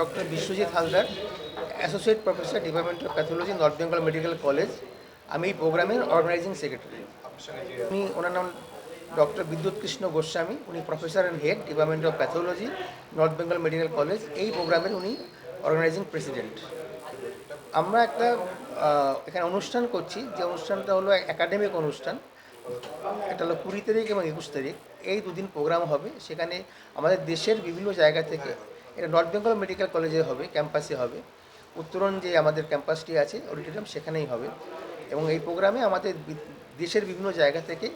Doctor Biswajit Haldar associate professor, department of pathology, North Bengal Medical College. আমি এই প্রোগ্রামের organising secretary উনি ওনার নাম ডক্টর বিদ্যুৎ কৃষ্ণ গোস্বামী, উনি professor and head department of pathology North Bengal Medical College. এই প্রোগ্রামের উনি অর্গানাইজিং প্রেসিডেন্ট আমরা একটা এখানে অনুষ্ঠান করছি। যে অনুষ্ঠানটা হলো একাডেমিক অনুষ্ঠান। এটা হলো কুড়ি তারিখ এবং একুশ তারিখ। এই দুদিন প্রোগ্রাম হবে। সেখানে আমাদের দেশের বিভিন্ন জায়গা থেকে এটা নর্থ বেঙ্গল মেডিকেল কলেজে হবে ক্যাম্পাসে হবে। উত্তরণ যে আমাদের ক্যাম্পাসটি আছে অডিটোরিয়াম সেখানেই হবে। এবং এই প্রোগ্রামে আমাদের দেশের বিভিন্ন জায়গা থেকে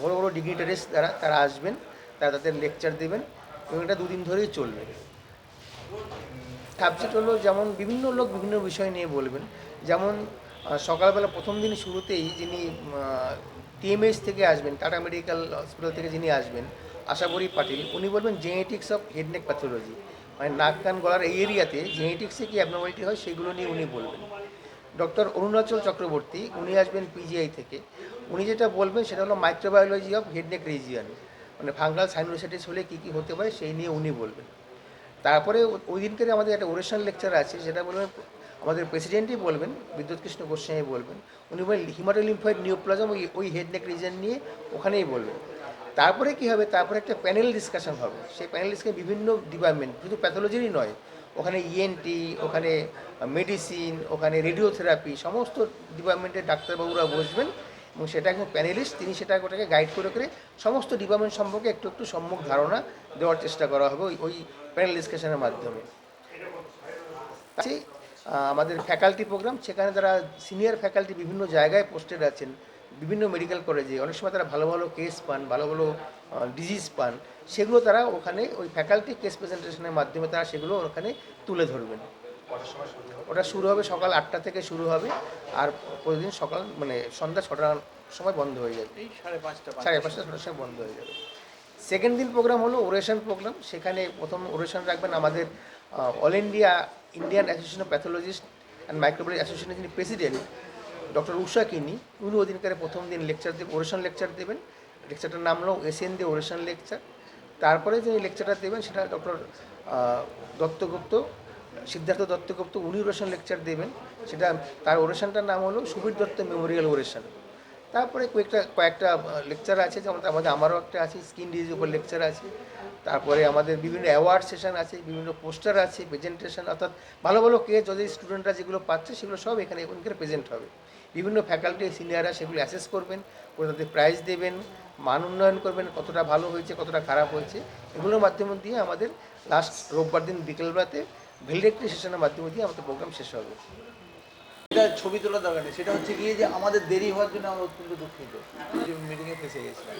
বড় বড় ডিগনিটারিস তারা তারা আসবেন, তারা তাদের লেকচার দেবেন এবং এটা দুদিন ধরেই চলবে। সাবজেক্ট হলো যেমন বিভিন্ন লোক বিভিন্ন বিষয় নিয়ে বলবেন। যেমন সকালবেলা প্রথম দিন শুরুতেই যিনি টিএমএইচ থেকে আসবেন টাটা মেডিকেল হসপিটাল থেকে যিনি আসবেন আশাবরী পাটিল, উনি বলবেন জেনেটিক্স অফ হেডনেক প্যাথোলজি মানে নাক কান গলার এই এরিয়াতে জেনেটিক্সে কি অ্যাবনর্মালিটি হয় সেগুলো নিয়ে উনি বলবেন। ডক্টর অরুণাচল চক্রবর্তী, উনি আসবেন পিজিআই থেকে। উনি যেটা বলবেন সেটা হলো microbiology of head neck region মানে ফাঙ্গাল সাইনোসাইটিস হলে কী কী হতে পারে সেই নিয়ে উনি বলবেন। তারপরে ওই দিনকে আমাদের একটা ওরেশন লেকচার আছে যেটা বলবেন, আমাদের প্রেসিডেন্টই বলবেন বিদ্যুৎ কৃষ্ণ গোস্বামী বলবেন। উনি বলেন হিমাটোলিম্ফয়েড নিউপ্লাজম ওই ওই হেডনেক রিজন নিয়ে ওখানেই বলবেন। তারপরে কি হবে? তারপরে একটা প্যানেল ডিসকাশন হবে। সেই প্যানেল ডিসকাশন বিভিন্ন ডিপার্টমেন্ট শুধু প্যাথোলজিরই নয়, ওখানে ইএনটি ওখানে মেডিসিন ওখানে রেডিওথেরাপি সমস্ত ডিপার্টমেন্টের ডাক্তারবাবুরা বসবেন এবং সেটা একজন প্যানেলিস্ট তিনি সেটা ওটাকে গাইড করে করে সমস্ত ডিপার্টমেন্ট সম্পর্কে একটু একটু সম্মুখ ধারণা দেওয়ার চেষ্টা করা হবে ওই ওই প্যানেল ডিসকাশনের মাধ্যমে। আমাদের ফ্যাকাল্টি প্রোগ্রাম সেখানে তারা সিনিয়র ফ্যাকাল্টি বিভিন্ন জায়গায় পোস্টেড আছেন বিভিন্ন মেডিকেল কলেজে অনেক সময় তারা ভালো ভালো কেস পান ভালো ভালো ডিজিজ পান সেগুলো তারা ওখানে ওই ফ্যাকাল্টি কেস প্রেজেন্টেশনের মাধ্যমে তারা সেগুলো ওখানে তুলে ধরবেন। ওটা শুরু হবে সকাল আটটা থেকে শুরু হবে আর প্রতিদিন সকাল মানে সন্ধ্যা ছটার সময় বন্ধ হয়ে যাবে। সাড়ে পাঁচটা সাড়ে পাঁচটা ছটার সময় বন্ধ হয়ে যাবে। সেকেন্ড দিন প্রোগ্রাম হলো ওরেশন প্রোগ্রাম সেখানে প্রথম ওরেশন রাখবেন আমাদের All India Indian Association of Pathologist and Microbiology অ্যাসোসিয়েশনের যিনি প্রেসিডেন্ট ডক্টর উষা কিনি, উনি ওদিনকারে প্রথম দিন লেকচার দেবেন ওরেশন লেকচার দেবেন। লেকচারটার নাম হলো এসএন দে ওরেশন লেকচার তারপরে যিনি লেকচারটা দেবেন, সেটা ডক্টর দত্তগুপ্ত, সিদ্ধার্থ দত্তগুপ্ত, উনি ওরেশন লেকচার দেবেন। সেটা, তার ওরেশনটার নাম হলো সুবীর দত্ত মেমোরিয়াল ওরেশন তারপরে কয়েকটা কয়েকটা লেকচার আছে, যেমন আমাদের আমারও একটা আছে স্কিন ডিজিজ উপর লেকচার আছে। তারপরে আমাদের বিভিন্ন অ্যাওয়ার্ড সেশন আছে, বিভিন্ন পোস্টার আছে প্রেজেন্টেশন অর্থাৎ ভালো ভালো কেস যদি স্টুডেন্টরা যেগুলো পাচ্ছে, সেগুলো সব এখানে এখানকার প্রেজেন্ট হবে। বিভিন্ন ফ্যাকাল্টি সিনিয়ররা সেগুলো অ্যাসেস করবেন, করে তাদের প্রাইজ দেবেন, মান উন্নয়ন করবেন, কতটা ভালো হয়েছে, কতটা খারাপ হয়েছে, এগুলোর মাধ্যমে দিয়ে আমাদের লাস্ট রোববার দিন বিকেলবেলাতে ভেলডেক্টরি সেশনের মাধ্যমে দিয়ে আমাদের প্রোগ্রাম শেষ হবে। ছবি তোলা দরকার নেই। সেটা হচ্ছে গিয়ে যে আমাদের দেরি হওয়ার জন্য আমরা অত্যন্ত দুঃখিত। মিটিংয়ে ফেসে গেছিলাম।